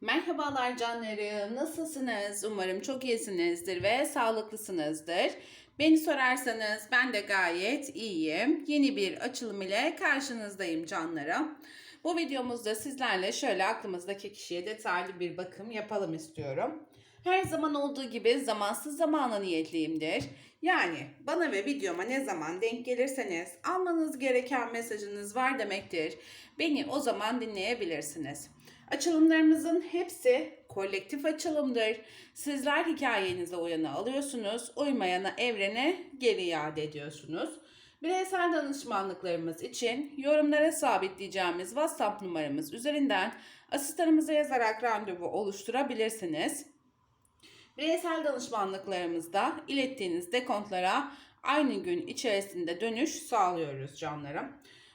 Merhabalar canlarım. Nasılsınız? Umarım çok iyisinizdir ve sağlıklısınızdır. Beni sorarsanız ben de gayet iyiyim. Yeni bir açılım ile karşınızdayım canlarım. Bu videomuzda sizlerle şöyle aklımızdaki kişiye detaylı bir bakım yapalım istiyorum. Her zaman olduğu gibi zamansız zamana niyetliyimdir. Yani bana ve videoma ne zaman denk gelirseniz almanız gereken mesajınız var demektir. Beni o zaman dinleyebilirsiniz. Açılımlarımızın hepsi kolektif açılımdır. Sizler hikayenize uyanı alıyorsunuz, uymayana evrene geri iade ediyorsunuz. Bireysel danışmanlıklarımız için yorumlara sabitleyeceğimiz WhatsApp numaramız üzerinden asistanımıza yazarak randevu oluşturabilirsiniz. Bireysel danışmanlıklarımızda ilettiğiniz dekontlara aynı gün içerisinde dönüş sağlıyoruz canlarım.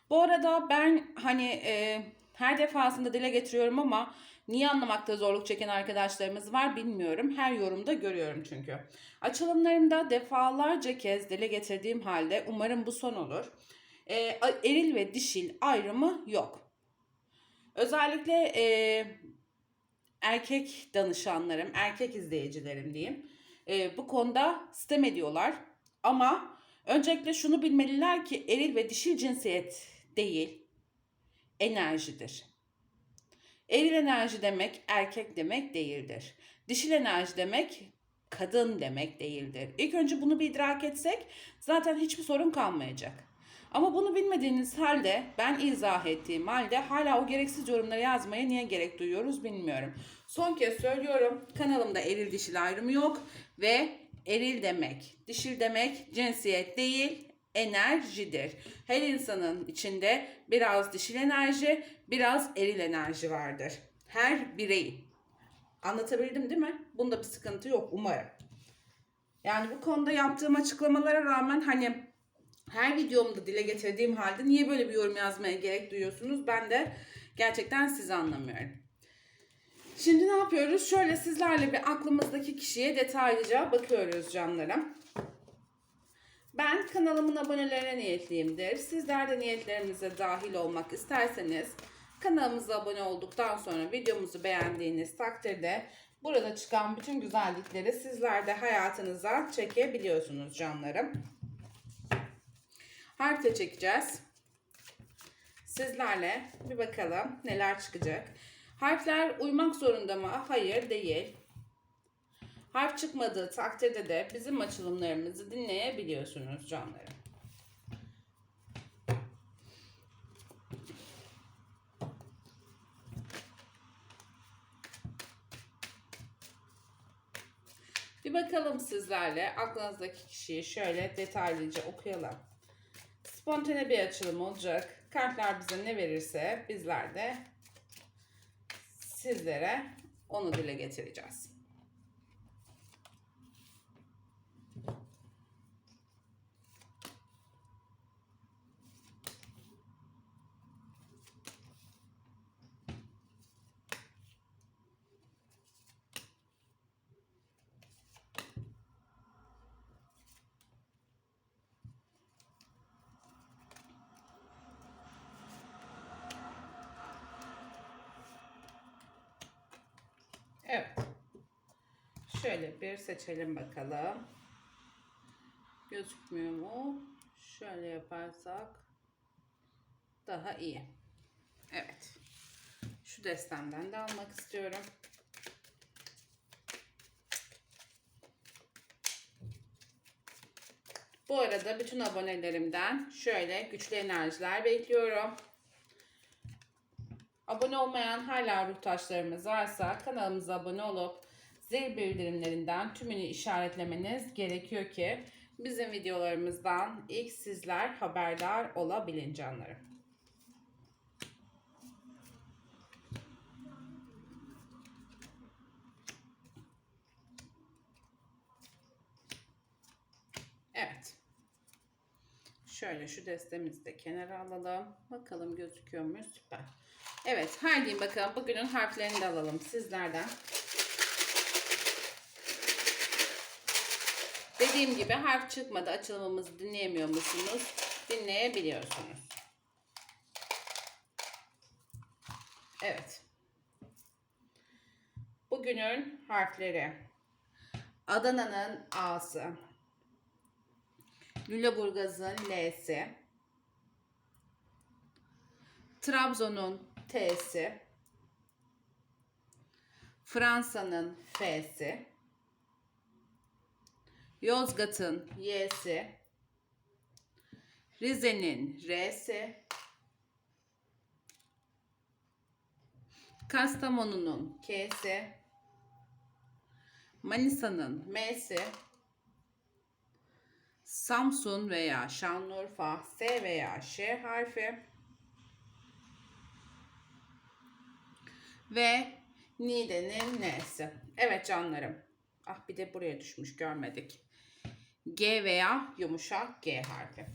Bu arada ben hani e, her defasında dile getiriyorum ama niye anlamakta zorluk çeken arkadaşlarımız var bilmiyorum. Her yorumda görüyorum çünkü. Açılımlarımda defalarca kez dile getirdiğim halde umarım bu son olur. E, eril ve dişil ayrımı yok. Özellikle e, erkek danışanlarım, erkek izleyicilerim diyeyim. e, bu konuda sitem ediyorlar. Ama öncelikle şunu bilmeliler ki eril ve dişil cinsiyet değil, enerjidir. Eril enerji demek erkek demek değildir. Dişil enerji demek kadın demek değildir. İlk önce bunu bir idrak etsek zaten hiçbir sorun kalmayacak. Ama bunu bilmediğiniz halde ben izah ettiğim halde hala o gereksiz yorumları yazmaya niye gerek duyuyoruz bilmiyorum. Son kez söylüyorum kanalımda eril dişil ayrımı yok ve eril demek, dişil demek cinsiyet değil enerjidir. Her insanın içinde biraz dişil enerji, biraz eril enerji vardır. Her bireyin. Anlatabildim değil mi? Bunda bir sıkıntı yok umarım. Yani bu konuda yaptığım açıklamalara rağmen hani her videomda dile getirdiğim halde niye böyle bir yorum yazmaya gerek duyuyorsunuz? Ben de gerçekten sizi anlamıyorum. Şimdi ne yapıyoruz? Şöyle sizlerle bir aklımızdaki kişiye detaylıca bakıyoruz canlarım. Ben kanalımın abonelerine niyetliyimdir. Sizler de niyetlerimize dahil olmak isterseniz kanalımıza abone olduktan sonra videomuzu beğendiğiniz takdirde burada çıkan bütün güzellikleri sizler de hayatınıza çekebiliyorsunuz canlarım. Harfle çekeceğiz. Sizlerle bir bakalım neler çıkacak. Harfler uymak zorunda mı? Hayır değil. Harf çıkmadığı takdirde de bizim açılımlarımızı dinleyebiliyorsunuz canlarım. Bir bakalım sizlerle aklınızdaki kişiyi şöyle detaylıca okuyalım. Spontane bir açılım olacak. Kartlar bize ne verirse bizler de sizlere onu dile getireceğiz. Evet. Şöyle bir seçelim bakalım. Gözükmüyor mu? Şöyle yaparsak daha iyi. Evet. Şu destemden de almak istiyorum. Bu arada bütün abonelerimden şöyle güçlü enerjiler bekliyorum. Abone olmayan hala ruhtaşlarımız varsa kanalımıza abone olup zil bildirimlerinden tümünü işaretlemeniz gerekiyor ki bizim videolarımızdan ilk sizler haberdar olabilin canlarım. Evet. Şöyle şu destemizi de kenara alalım. Bakalım gözüküyor mu? Süper. Evet, haydi bakalım bugünün harflerini de alalım sizlerden. Dediğim gibi harf çıkmadı. Açılımımızı dinleyemiyor musunuz? Dinleyebiliyorsunuz. Evet. Bugünün harfleri. Adana'nın A'sı. Lüleburgaz'ın L'si. Trabzon'un T'si. Fransa'nın F'si. Yozgat'ın Y'si. Rize'nin R'si. Kastamonu'nun K'si. Manisa'nın M'si. Samsun veya Şanlıurfa S veya Ş harfi. Ve Niğde'nin N'si. Evet canlarım. Ah bir de buraya düşmüş görmedik. G veya yumuşak G harfi.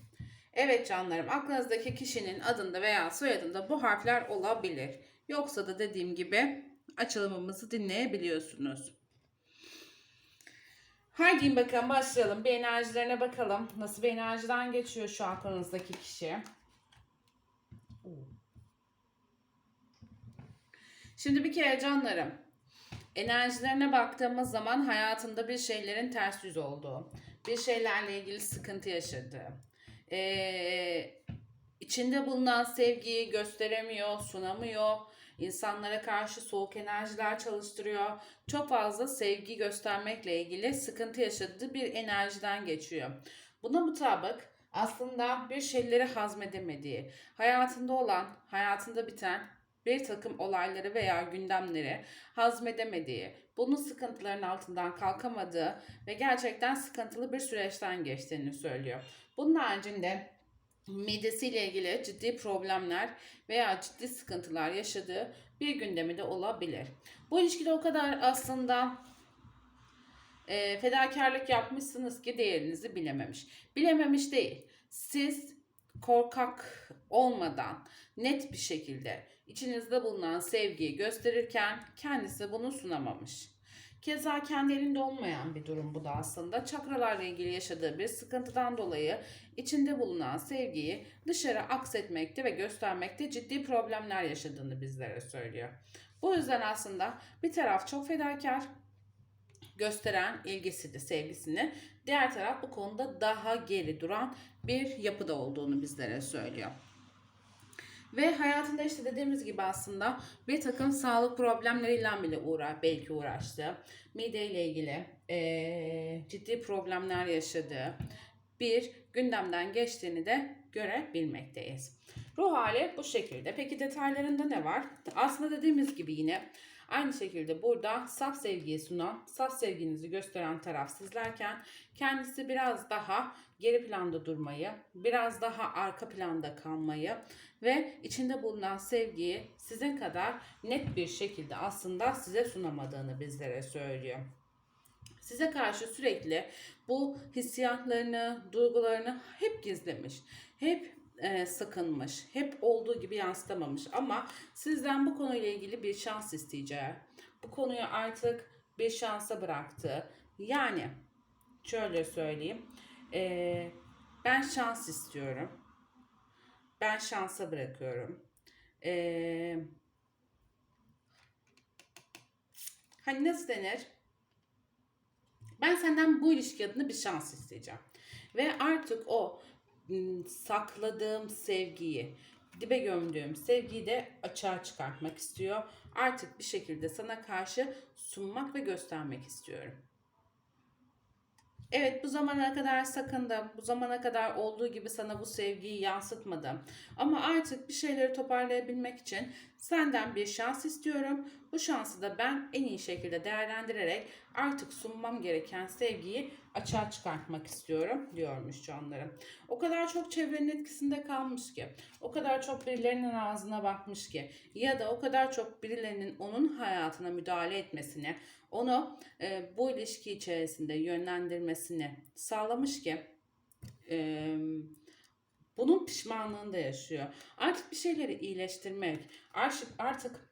Evet canlarım aklınızdaki kişinin adında veya soyadında bu harfler olabilir. Yoksa da dediğim gibi açılımımızı dinleyebiliyorsunuz. Haydi bakalım başlayalım. Bir enerjilerine bakalım. Nasıl bir enerjiden geçiyor şu aklınızdaki kişi. Şimdi bir kere canlarım. Enerjilerine baktığımız zaman hayatında bir şeylerin ters yüz olduğu, bir şeylerle ilgili sıkıntı yaşadığı, ee, içinde bulunan sevgiyi gösteremiyor, sunamıyor, insanlara karşı soğuk enerjiler çalıştırıyor. Çok fazla sevgi göstermekle ilgili sıkıntı yaşadığı bir enerjiden geçiyor. Buna mutabık aslında bir şeyleri hazmedemediği, hayatında olan, hayatında biten bir takım olayları veya gündemleri hazmedemediği, bunun sıkıntıların altından kalkamadığı ve gerçekten sıkıntılı bir süreçten geçtiğini söylüyor. Bunun haricinde midesiyle ilgili ciddi problemler veya ciddi sıkıntılar yaşadığı bir gündemi de olabilir. Bu ilişkide o kadar aslında e, fedakarlık yapmışsınız ki değerinizi bilememiş. Bilememiş değil. Siz korkak olmadan net bir şekilde içinizde bulunan sevgiyi gösterirken kendisi bunu sunamamış. Keza kendi elinde olmayan bir durum bu da aslında. Çakralarla ilgili yaşadığı bir sıkıntıdan dolayı içinde bulunan sevgiyi dışarı aksetmekte ve göstermekte ciddi problemler yaşadığını bizlere söylüyor. Bu yüzden aslında bir taraf çok fedakar, gösteren ilgisini, sevgisini. Diğer taraf bu konuda daha geri duran bir yapıda olduğunu bizlere söylüyor. Ve hayatında işte dediğimiz gibi aslında bir takım sağlık problemleriyle bile uğra belki uğraştı. Mideyle ilgili e, ciddi problemler yaşadığı bir gündemden geçtiğini de görebilmekteyiz. Ruh hali bu şekilde. Peki detaylarında ne var? Aslında dediğimiz gibi yine Aynı şekilde burada saf sevgiyi sunan, saf sevginizi gösteren taraf sizlerken kendisi biraz daha geri planda durmayı, biraz daha arka planda kalmayı ve içinde bulunan sevgiyi sizin kadar net bir şekilde aslında size sunamadığını bizlere söylüyor size karşı sürekli bu hissiyatlarını, duygularını hep gizlemiş. Hep e, sakınmış. Hep olduğu gibi yansıtamamış. Ama sizden bu konuyla ilgili bir şans isteyeceği. Bu konuyu artık bir şansa bıraktı. Yani şöyle söyleyeyim. E, ben şans istiyorum. Ben şansa bırakıyorum. E, hani nasıl denir? Ben senden bu ilişki adına bir şans isteyeceğim. Ve artık o sakladığım sevgiyi, dibe gömdüğüm sevgiyi de açığa çıkartmak istiyor. Artık bir şekilde sana karşı sunmak ve göstermek istiyorum. Evet bu zamana kadar sakındım. Bu zamana kadar olduğu gibi sana bu sevgiyi yansıtmadım. Ama artık bir şeyleri toparlayabilmek için senden bir şans istiyorum. Bu şansı da ben en iyi şekilde değerlendirerek artık sunmam gereken sevgiyi açığa çıkartmak istiyorum diyormuş canlarım. O kadar çok çevrenin etkisinde kalmış ki, o kadar çok birilerinin ağzına bakmış ki ya da o kadar çok birilerinin onun hayatına müdahale etmesini, onu e, bu ilişki içerisinde yönlendirmesini sağlamış ki e, bunun pişmanlığını da yaşıyor. Artık bir şeyleri iyileştirmek, artık, artık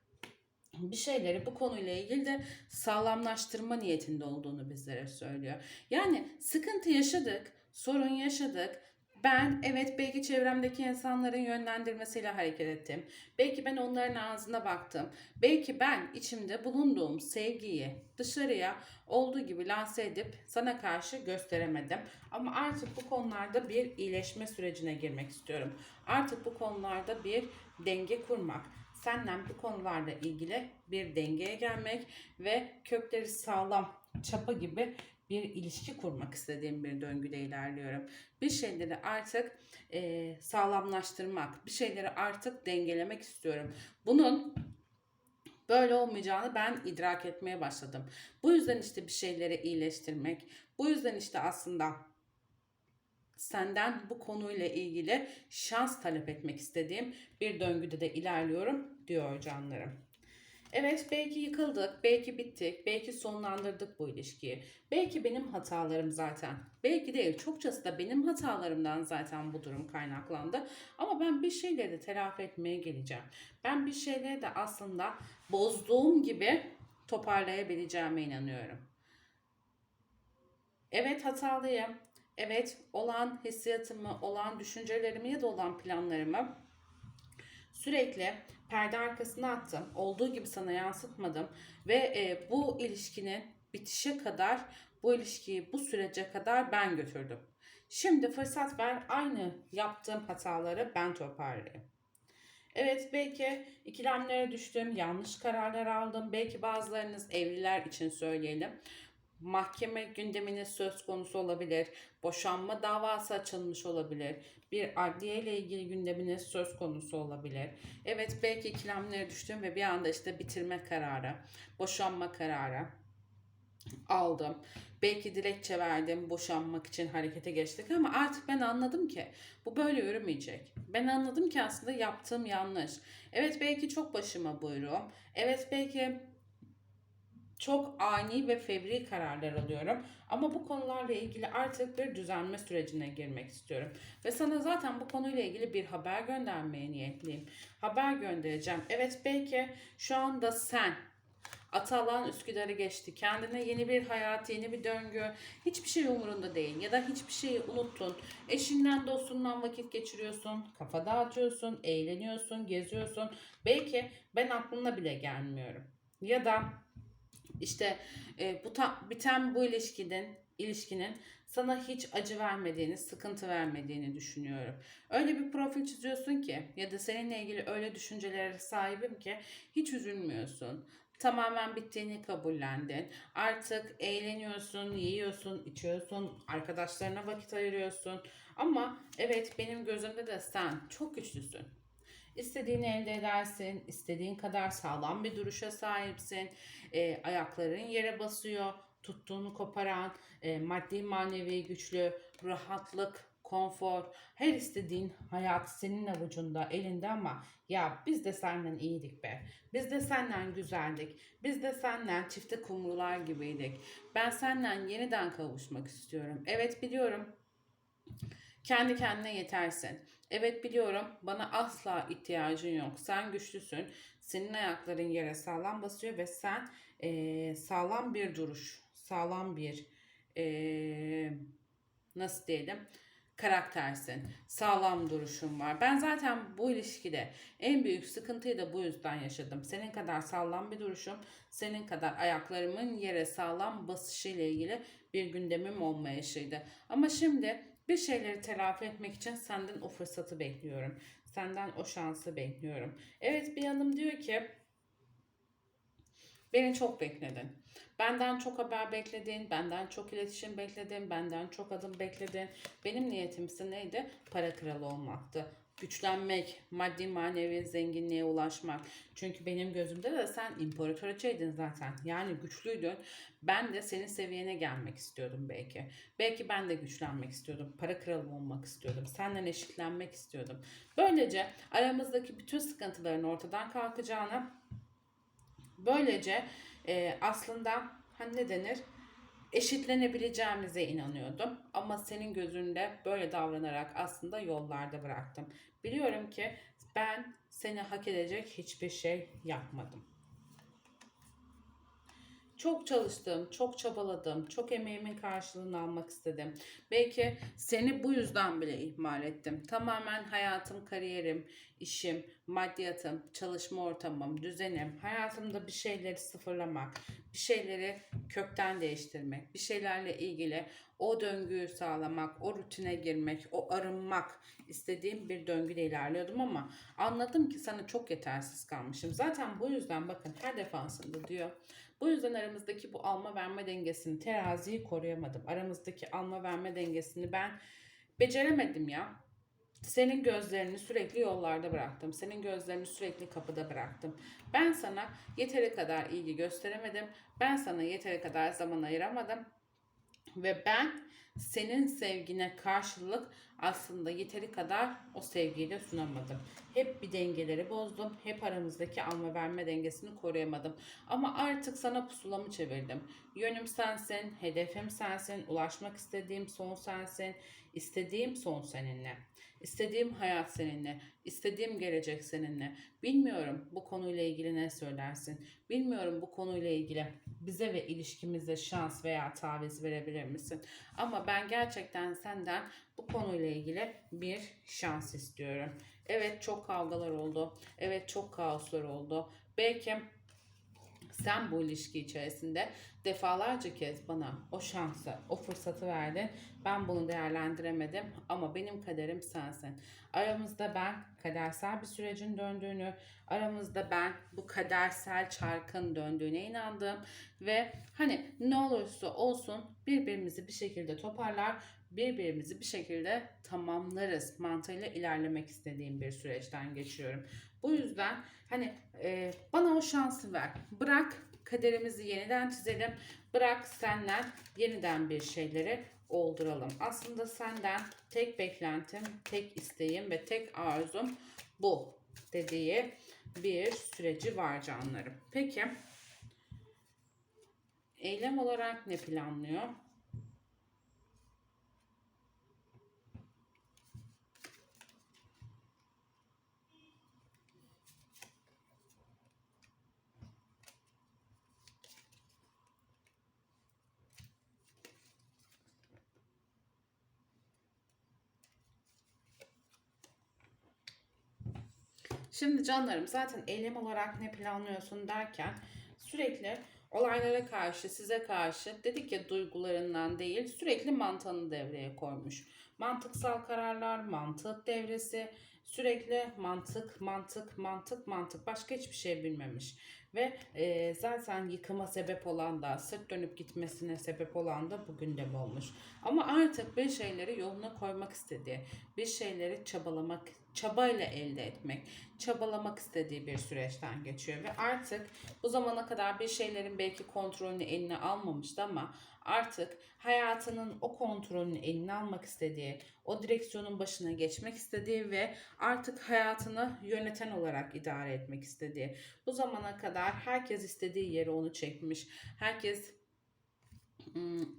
bir şeyleri bu konuyla ilgili de sağlamlaştırma niyetinde olduğunu bizlere söylüyor. Yani sıkıntı yaşadık, sorun yaşadık. Ben evet belki çevremdeki insanların yönlendirmesiyle hareket ettim. Belki ben onların ağzına baktım. Belki ben içimde bulunduğum sevgiyi dışarıya olduğu gibi lanse edip sana karşı gösteremedim. Ama artık bu konularda bir iyileşme sürecine girmek istiyorum. Artık bu konularda bir denge kurmak. Senden bu konularla ilgili bir dengeye gelmek ve kökleri sağlam çapa gibi bir ilişki kurmak istediğim bir döngüde ilerliyorum. Bir şeyleri artık e, sağlamlaştırmak, bir şeyleri artık dengelemek istiyorum. Bunun böyle olmayacağını ben idrak etmeye başladım. Bu yüzden işte bir şeyleri iyileştirmek, bu yüzden işte aslında senden bu konuyla ilgili şans talep etmek istediğim bir döngüde de ilerliyorum diyor canlarım. Evet belki yıkıldık, belki bittik, belki sonlandırdık bu ilişkiyi. Belki benim hatalarım zaten. Belki değil, çokçası da benim hatalarımdan zaten bu durum kaynaklandı. Ama ben bir şeyleri telafi etmeye geleceğim. Ben bir şeyleri de aslında bozduğum gibi toparlayabileceğime inanıyorum. Evet hatalıyım. Evet olan hissiyatımı, olan düşüncelerimi ya da olan planlarımı sürekli perde arkasına attım. Olduğu gibi sana yansıtmadım ve e, bu ilişkinin bitişe kadar, bu ilişkiyi bu sürece kadar ben götürdüm. Şimdi fırsat ver aynı yaptığım hataları ben toparlayayım. Evet belki ikilemlere düştüm, yanlış kararlar aldım. Belki bazılarınız evliler için söyleyelim. Mahkeme gündeminiz söz konusu olabilir. Boşanma davası açılmış olabilir. Bir adliye ile ilgili gündeminiz söz konusu olabilir. Evet belki ikilemlere düştüm ve bir anda işte bitirme kararı, boşanma kararı aldım. Belki dilekçe verdim boşanmak için harekete geçtik ama artık ben anladım ki bu böyle yürümeyecek. Ben anladım ki aslında yaptığım yanlış. Evet belki çok başıma buyurum. Evet belki çok ani ve fevri kararlar alıyorum. Ama bu konularla ilgili artık bir düzenleme sürecine girmek istiyorum. Ve sana zaten bu konuyla ilgili bir haber göndermeye niyetliyim. Haber göndereceğim. Evet belki şu anda sen Atalan Üsküdar'ı geçti. Kendine yeni bir hayat, yeni bir döngü. Hiçbir şey umurunda değil. Ya da hiçbir şeyi unuttun. Eşinden, dostundan vakit geçiriyorsun. Kafa dağıtıyorsun, eğleniyorsun, geziyorsun. Belki ben aklına bile gelmiyorum. Ya da işte e, bu ta, biten bu ilişkinin ilişkinin sana hiç acı vermediğini, sıkıntı vermediğini düşünüyorum. Öyle bir profil çiziyorsun ki ya da seninle ilgili öyle düşüncelere sahibim ki hiç üzülmüyorsun. Tamamen bittiğini kabullendin. Artık eğleniyorsun, yiyorsun, içiyorsun, arkadaşlarına vakit ayırıyorsun. Ama evet benim gözümde de sen çok güçlüsün. İstediğini elde edersin, istediğin kadar sağlam bir duruşa sahipsin, e, ayakların yere basıyor, tuttuğunu koparan, e, maddi manevi güçlü, rahatlık, konfor, her istediğin hayat senin avucunda, elinde ama ya biz de senden iyiydik be. Biz de senden güzeldik. Biz de senden çifte kumrular gibiydik. Ben senden yeniden kavuşmak istiyorum. Evet biliyorum. Kendi kendine yetersin. Evet biliyorum bana asla ihtiyacın yok. Sen güçlüsün. Senin ayakların yere sağlam basıyor ve sen e, sağlam bir duruş, sağlam bir e, nasıl diyelim karaktersin. Sağlam duruşun var. Ben zaten bu ilişkide en büyük sıkıntıyı da bu yüzden yaşadım. Senin kadar sağlam bir duruşum, senin kadar ayaklarımın yere sağlam basışı ile ilgili bir gündemim olmayışıydı. Ama şimdi bir şeyleri telafi etmek için senden o fırsatı bekliyorum. Senden o şansı bekliyorum. Evet bir yanım diyor ki beni çok bekledin. Benden çok haber bekledin, benden çok iletişim bekledin, benden çok adım bekledin. Benim niyetimse neydi? Para kralı olmaktı güçlenmek, maddi manevi zenginliğe ulaşmak. Çünkü benim gözümde de sen imparatoriçeydin zaten. Yani güçlüydün. Ben de senin seviyene gelmek istiyordum belki. Belki ben de güçlenmek istiyordum. Para kralı olmak istiyordum. Senden eşitlenmek istiyordum. Böylece aramızdaki bütün sıkıntıların ortadan kalkacağını böylece e, aslında hani ne denir? Eşitlenebileceğimize inanıyordum. Ama senin gözünde böyle davranarak aslında yollarda bıraktım. Biliyorum ki ben seni hak edecek hiçbir şey yapmadım. Çok çalıştım, çok çabaladım, çok emeğimin karşılığını almak istedim. Belki seni bu yüzden bile ihmal ettim. Tamamen hayatım, kariyerim, işim, maddiyatım, çalışma ortamım, düzenim, hayatımda bir şeyleri sıfırlamak, bir şeyleri kökten değiştirmek, bir şeylerle ilgili o döngüyü sağlamak, o rutine girmek, o arınmak istediğim bir döngüde ilerliyordum ama anladım ki sana çok yetersiz kalmışım. Zaten bu yüzden bakın her defasında diyor. Bu yüzden aramızdaki bu alma verme dengesini, teraziyi koruyamadım. Aramızdaki alma verme dengesini ben beceremedim ya. Senin gözlerini sürekli yollarda bıraktım. Senin gözlerini sürekli kapıda bıraktım. Ben sana yeteri kadar ilgi gösteremedim. Ben sana yeteri kadar zaman ayıramadım. Ve ben senin sevgine karşılık aslında yeteri kadar o sevgiyi de sunamadım. Hep bir dengeleri bozdum. Hep aramızdaki alma verme dengesini koruyamadım. Ama artık sana pusulamı çevirdim. Yönüm sensin, hedefim sensin, ulaşmak istediğim son sensin, istediğim son seninle. İstediğim hayat seninle, istediğim gelecek seninle. Bilmiyorum bu konuyla ilgili ne söylersin? Bilmiyorum bu konuyla ilgili bize ve ilişkimize şans veya taviz verebilir misin? Ama ben gerçekten senden bu konuyla ilgili bir şans istiyorum. Evet çok kavgalar oldu. Evet çok kaoslar oldu. Belki sen bu ilişki içerisinde defalarca kez bana o şansı, o fırsatı verdin. Ben bunu değerlendiremedim ama benim kaderim sensin. Aramızda ben kadersel bir sürecin döndüğünü, aramızda ben bu kadersel çarkın döndüğüne inandım ve hani ne olursa olsun birbirimizi bir şekilde toparlar, birbirimizi bir şekilde tamamlarız mantığıyla ilerlemek istediğim bir süreçten geçiyorum. Bu yüzden hani e, bana o şansı ver. Bırak kaderimizi yeniden çizelim. Bırak senden yeniden bir şeyleri olduralım. Aslında senden tek beklentim, tek isteğim ve tek arzum bu dediği bir süreci var canlarım. Peki eylem olarak ne planlıyor? Şimdi canlarım zaten eylem olarak ne planlıyorsun derken sürekli olaylara karşı, size karşı dedik ya duygularından değil sürekli mantığını devreye koymuş. Mantıksal kararlar, mantık devresi, sürekli mantık, mantık, mantık, mantık başka hiçbir şey bilmemiş. Ve e, zaten yıkıma sebep olan da, sırt dönüp gitmesine sebep olan da bu gündem olmuş. Ama artık bir şeyleri yoluna koymak istediği, bir şeyleri çabalamak, çabayla elde etmek, çabalamak istediği bir süreçten geçiyor. Ve artık bu zamana kadar bir şeylerin belki kontrolünü eline almamıştı ama artık hayatının o kontrolünü eline almak istediği, o direksiyonun başına geçmek istediği ve artık hayatını yöneten olarak idare etmek istediği. Bu zamana kadar herkes istediği yere onu çekmiş. Herkes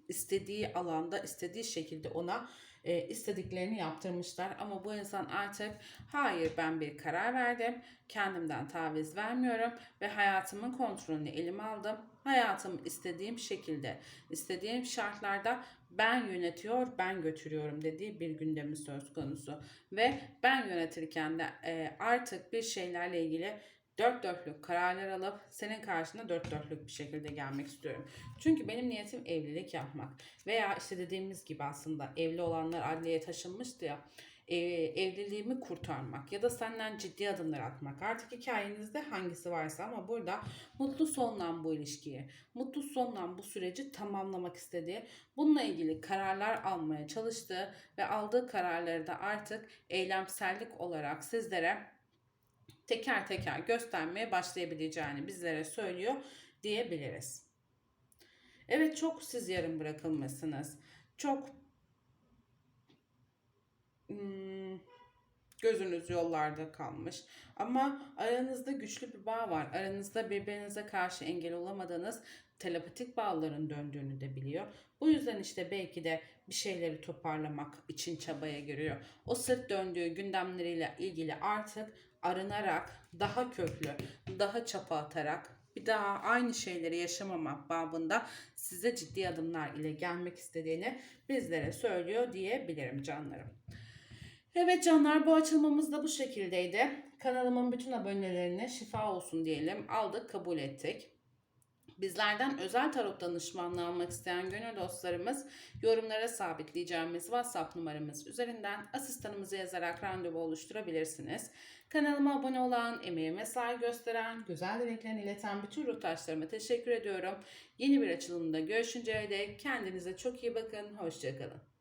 istediği alanda, istediği şekilde ona e, istediklerini yaptırmışlar. Ama bu insan artık hayır ben bir karar verdim. Kendimden taviz vermiyorum ve hayatımın kontrolünü elime aldım. Hayatımı istediğim şekilde, istediğim şartlarda ben yönetiyor, ben götürüyorum dediği bir gündemi söz konusu. Ve ben yönetirken de e, artık bir şeylerle ilgili dört dörtlük kararlar alıp senin karşına dört dörtlük bir şekilde gelmek istiyorum. Çünkü benim niyetim evlilik yapmak. Veya işte dediğimiz gibi aslında evli olanlar adliyeye taşınmıştı ya e, evliliğimi kurtarmak ya da senden ciddi adımlar atmak. Artık hikayenizde hangisi varsa ama burada mutlu sonla bu ilişkiyi, mutlu sonla bu süreci tamamlamak istediği, bununla ilgili kararlar almaya çalıştığı ve aldığı kararları da artık eylemsellik olarak sizlere teker teker göstermeye başlayabileceğini bizlere söylüyor diyebiliriz. Evet çok siz yarım bırakılmışsınız. Çok hmm, gözünüz yollarda kalmış. Ama aranızda güçlü bir bağ var. Aranızda birbirinize karşı engel olamadığınız telepatik bağların döndüğünü de biliyor. Bu yüzden işte belki de bir şeyleri toparlamak için çabaya giriyor. O sırt döndüğü gündemleriyle ilgili artık arınarak, daha köklü, daha çapa atarak bir daha aynı şeyleri yaşamamak babında size ciddi adımlar ile gelmek istediğini bizlere söylüyor diyebilirim canlarım. Evet canlar bu açılmamız da bu şekildeydi. Kanalımın bütün abonelerine şifa olsun diyelim. Aldık kabul ettik. Bizlerden özel tarot danışmanlığı almak isteyen gönül dostlarımız yorumlara sabitleyeceğimiz WhatsApp numaramız üzerinden asistanımızı yazarak randevu oluşturabilirsiniz. Kanalıma abone olan, emeğime saygı gösteren, güzel dileklerini ileten bütün ruhtaşlarıma teşekkür ediyorum. Yeni bir açılımda görüşünceye dek kendinize çok iyi bakın. Hoşçakalın.